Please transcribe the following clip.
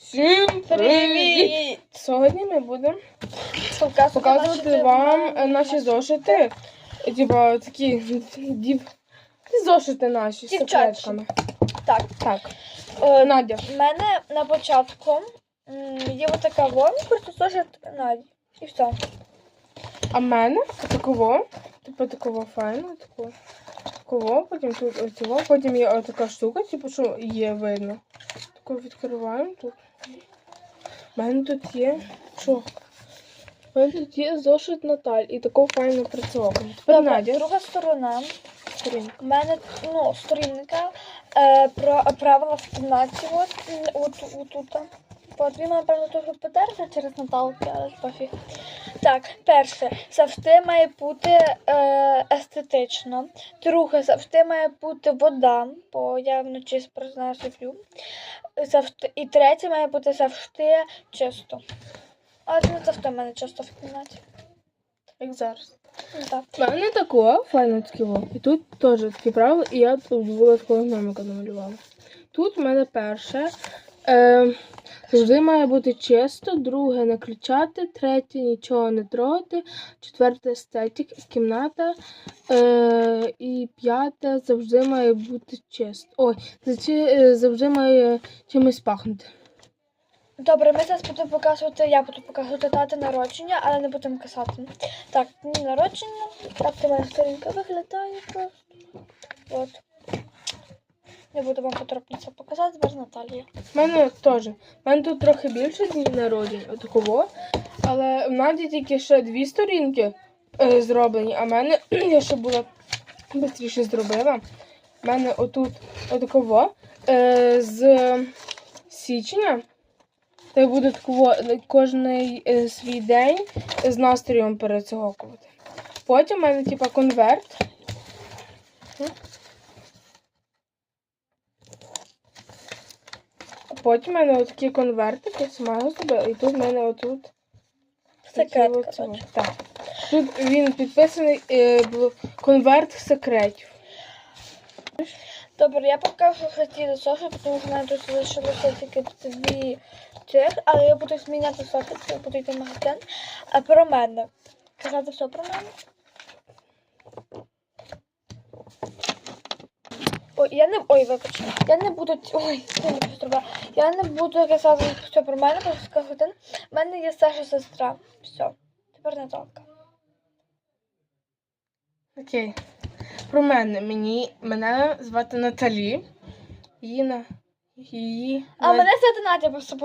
Всім Привіт! Сьогодні ми будемо Показувати, вам е, наші зошити. Типа такі дів... зошити наші з секретками. Так, Так, е, Надя. в мене на початку м, є отака вон, просто зошит Наді. І все. А в мене такого, типу такого файно, такого. Такого, потім тут оцього, потім є отака штука, типу, що є видно. Таку відкриваємо тут. У мене тут є. Що? У мене тут є зошит Наталь і таку файну працювати. Тепер Добре, Надя. друга сторона. сторінка. У мене ну, сторінка е, про правила в кімнаті. От, от, от, от тут. От він, напевно, трохи потерся через Наталки, але пофіг. Так, перше, завжди має бути е, естетично. Друге, завжди має бути вода, бо я вночі сиплю. Завжди, і третє має бути завжди чисто. Але не завжди в мене чисто в кімнаті. Як зараз. Ну, так. У мене такого файно во. І тут теж такі правила, і я тут була такого гномика намалювала. Тут в мене перше. Е, завжди має бути чисто, друге не кричати, третє нічого не трогати, четверте естетик, кімната. Е, і п'яте завжди має бути чисто. Ой, е, завжди має чимось пахнути. Добре, ми зараз будемо показувати, я буду показувати дати народження, але не будемо казати. Так, народження. Так ти моя сторінка виглядає просто. От. Не буду вам це показати, тепер Наталія. У мене теж. У мене тут трохи більше днів народжень, отакого. Але в Наді тільки ще дві сторінки е, зроблені, а в мене я ще була швидше зробила. У мене отут отакого е, з січня. Та я буду такого кожний е, свій день з настроєм перецьокувати. Потім в мене, типа, конверт. Потім в мене отакі конвертики, його зробила, і тут в мене отут Секрет, коротше. Так. Тут він підписаний е, конверт секретів. Добре, я покажу хотіла соші, тому що в мене тут залишилося тільки дві цих, але я буду зміняти соші, я буду йти в магазин. А про мене. Казати все про мене. Ой, я не. Ой, вибач. Я не буду. Ой, це не зробила. Я не буду казати все про мене, просто скажу один. У мене є старша сестра. Все. Тепер Наталка. Окей. Про мене. Мені мене звати Наталі. Її на її. А мене звати Надя, просто